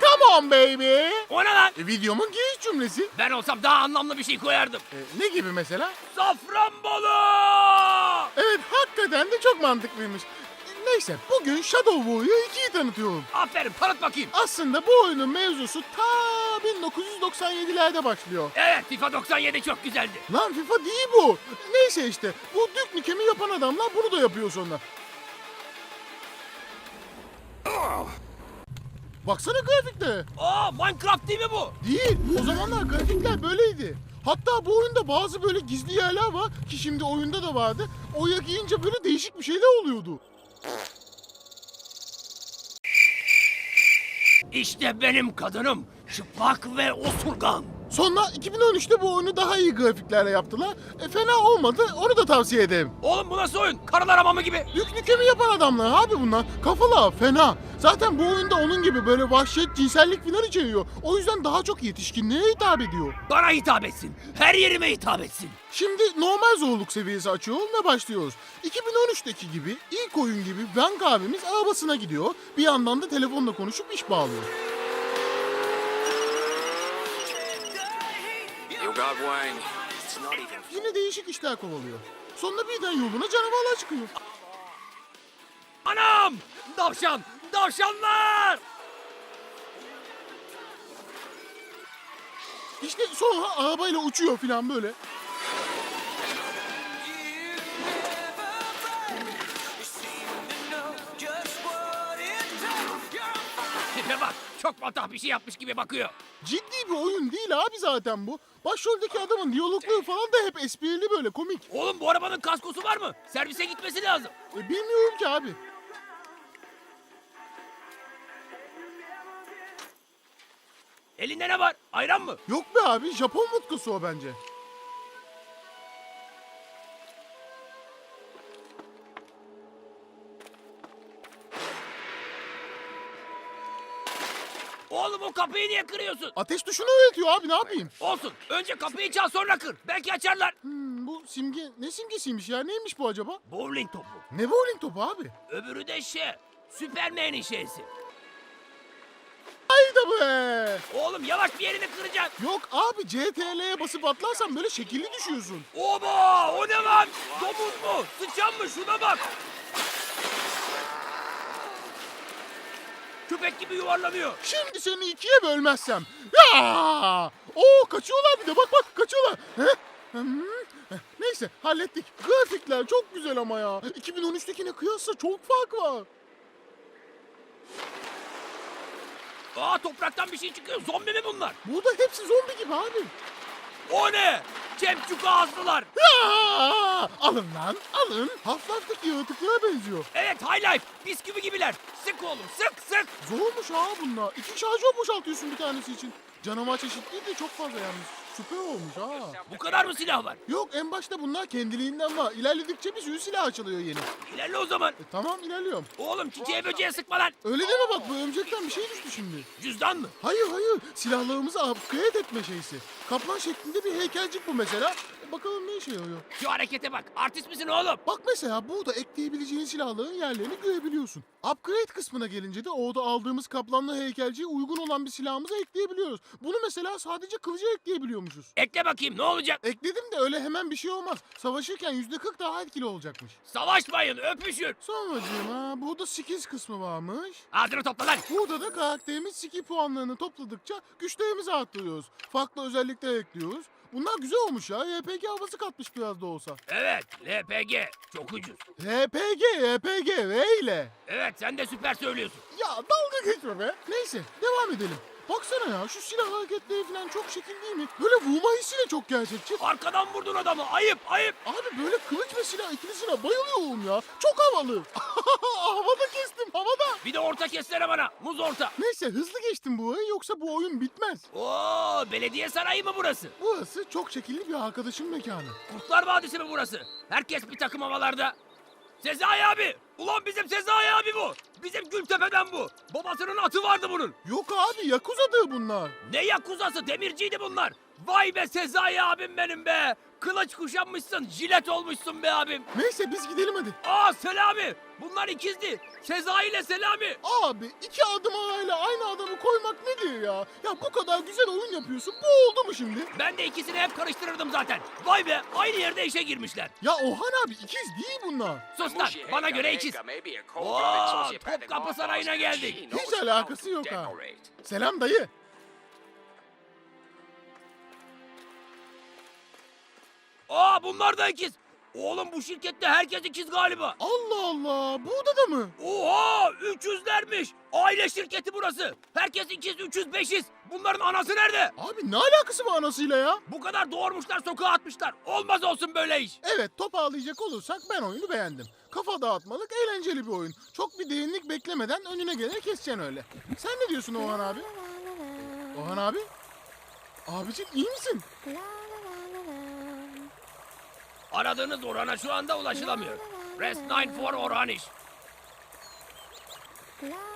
Come on baby. O ne lan? E, videomun giriş cümlesi. Ben olsam daha anlamlı bir şey koyardım. E, ne gibi mesela? Safranbolu! Evet hakikaten de çok mantıklıymış. Neyse bugün Shadow Warrior 2'yi tanıtıyorum. Aferin tanıt bakayım. Aslında bu oyunun mevzusu ta 1997'lerde başlıyor. Evet FIFA 97 çok güzeldi. Lan FIFA değil bu. Neyse işte bu Duke Nukem'i yapan adamlar bunu da yapıyor sonra. Baksana grafiklere. Aa Minecraft değil mi bu? Değil. O zamanlar grafikler böyleydi. Hatta bu oyunda bazı böyle gizli yerler var ki şimdi oyunda da vardı. Oya giyince böyle değişik bir şeyler oluyordu. İşte benim kadınım. Çıplak ve osurgan. Sonra 2013'te bu oyunu daha iyi grafiklerle yaptılar. E, fena olmadı. Onu da tavsiye ederim. Oğlum bu nasıl oyun? Karılar hamamı gibi. Yük nükemi yapan adamlar abi bunlar. Kafalar fena. Zaten bu oyunda onun gibi böyle vahşet, cinsellik falan içeriyor. O yüzden daha çok yetişkinliğe hitap ediyor. Bana hitap etsin. Her yerime hitap etsin. Şimdi normal zorluk seviyesi açıyorum ve başlıyoruz. 2013'teki gibi ilk oyun gibi Vank abimiz arabasına gidiyor. Bir yandan da telefonla konuşup iş bağlıyor. You got even. Yine değişik işler kovalıyor. Sonra birden yoluna canavarlar çıkıyor. Anam! Davşan! Davşanlar! İşte sonra arabayla uçuyor falan böyle. Tipe bak. Çok matah bir şey yapmış gibi bakıyor. Ciddi bir oyun değil abi zaten bu. Başroldeki adamın diyalogları falan da hep esprili böyle komik. Oğlum bu arabanın kaskosu var mı? Servise gitmesi lazım. E, bilmiyorum ki abi. Elinde ne var? Ayran mı? Yok be abi Japon vodkası o bence. Oğlum o kapıyı niye kırıyorsun? Ateş tuşunu öğretiyor abi ne yapayım? Olsun. Önce kapıyı çal sonra kır. Belki açarlar. Hmm, bu simge ne simgesiymiş ya neymiş bu acaba? Bowling topu. Ne bowling topu abi? Öbürü de şey. Süpermen'in şeysi. Hayda be! Oğlum yavaş bir yerini kıracaksın. Yok abi CTRL'ye basıp atlarsan böyle şekilli düşüyorsun. Oba! O ne lan? Domuz mu? Sıçan mı? Şuna bak. Köpek gibi yuvarlanıyor. Şimdi seni ikiye bölmezsem. Ya! Oo kaçıyorlar bir de bak bak kaçıyorlar. Heh? Hmm, Neyse hallettik. Grafikler çok güzel ama ya. 2013'tekine kıyasla çok fark var. Aa topraktan bir şey çıkıyor. Zombi mi bunlar? Burada hepsi zombi gibi abi. O ne? Cemçuk ağızlılar. Alın lan alın. Half-Life'deki yaratıklara benziyor. Evet High Life. Bisküvi gibiler. Sık oğlum sık sık. Zormuş ha bunlar. İki şarjör boşaltıyorsun bir tanesi için. Canavar çeşitliği de çok fazla yalnız. Süper olmuş ha. Bu kadar mı silah var? Yok en başta bunlar kendiliğinden var. İlerledikçe bir sürü silah açılıyor yeni. İlerle o zaman. E, tamam ilerliyorum. Oğlum çiçeğe böceğe sıkma lan. Öyle deme bak bu örümcekten bir şey düştü şimdi. Cüzdan mı? Hayır hayır silahlarımızı upgrade etme şeysi. Kaplan şeklinde bir heykelcik bu mesela. Bakalım ne işe yarıyor. Şu harekete bak. Artist misin oğlum? Bak mesela burada ekleyebileceğin silahların yerlerini görebiliyorsun. Upgrade kısmına gelince de orada aldığımız kaplanlı heykelciye uygun olan bir silahımıza ekleyebiliyoruz. Bunu mesela sadece kılıca ekleyebiliyormuşuz. Ekle bakayım ne olacak? Ekledim de öyle hemen bir şey olmaz. Savaşırken %40 daha etkili olacakmış. Savaşmayın öpüşün. Sonracığıma burada skills kısmı varmış. Ağzını topla lan. Burada da karakterimiz skill puanlarını topladıkça güçlerimizi arttırıyoruz. Farklı özellikler ekliyoruz. Bunlar güzel olmuş ya. YPG havası katmış biraz da olsa. Evet LPG çok ucuz. RPG, YPG, V ile. Evet sen de süper söylüyorsun. Ya dalga geçme be. Neyse devam edelim. Baksana ya şu silah hareketleri falan çok şekil değil mi? Böyle vurma hissi de çok gerçekçi. Arkadan vurdun adamı ayıp ayıp. Abi böyle kılıç ve silah ikilisine bayılıyorum ya. Çok havalı. havada kestim havada. Bir de orta kessene bana muz orta. Neyse hızlı geçtim bu oyun yoksa bu oyun bitmez. Oo belediye sarayı mı burası? Burası çok şekilli bir arkadaşın mekanı. Kurtlar Vadisi mi burası? Herkes bir takım havalarda. Sezai abi! Ulan bizim Sezai abi bu! Bizim Gültepe'den bu! Babasının atı vardı bunun! Yok abi Yakuza'dır bunlar. Ne yakuzası demirciydi bunlar! Vay be Sezai abim benim be! Kılıç kuşanmışsın, jilet olmuşsun be abim! Neyse biz gidelim hadi. Aa Selami! Bunlar ikizdi! Sezai ile Selami! Abi iki adım arayla aynı adamı koymak ya. Ya bu kadar güzel oyun yapıyorsun. Bu oldu mu şimdi? Ben de ikisini hep karıştırırdım zaten. Vay be aynı yerde işe girmişler. Ya Ohan abi ikiz değil bunlar. Sus lan bana göre ikiz. Oo, Topkapı Sarayı'na geldik. Hiç alakası yok ha. Selam dayı. Aa bunlar da ikiz. Oğlum bu şirkette herkes ikiz galiba. Allah Allah. Burada da mı? Oha 300'lermiş. Aile şirketi burası. Herkes ikiz 300 500. Bunların anası nerede? Abi ne alakası var anasıyla ya? Bu kadar doğurmuşlar sokağa atmışlar. Olmaz olsun böyle iş. Evet toparlayacak olursak ben oyunu beğendim. Kafa dağıtmalık eğlenceli bir oyun. Çok bir derinlik beklemeden önüne geleni keseceksin öyle. Sen ne diyorsun Ohan abi? Ohan abi? Abicim iyi misin? Aradığınız Orhan'a şu anda ulaşılamıyor. Press 9 for Orhan iş. La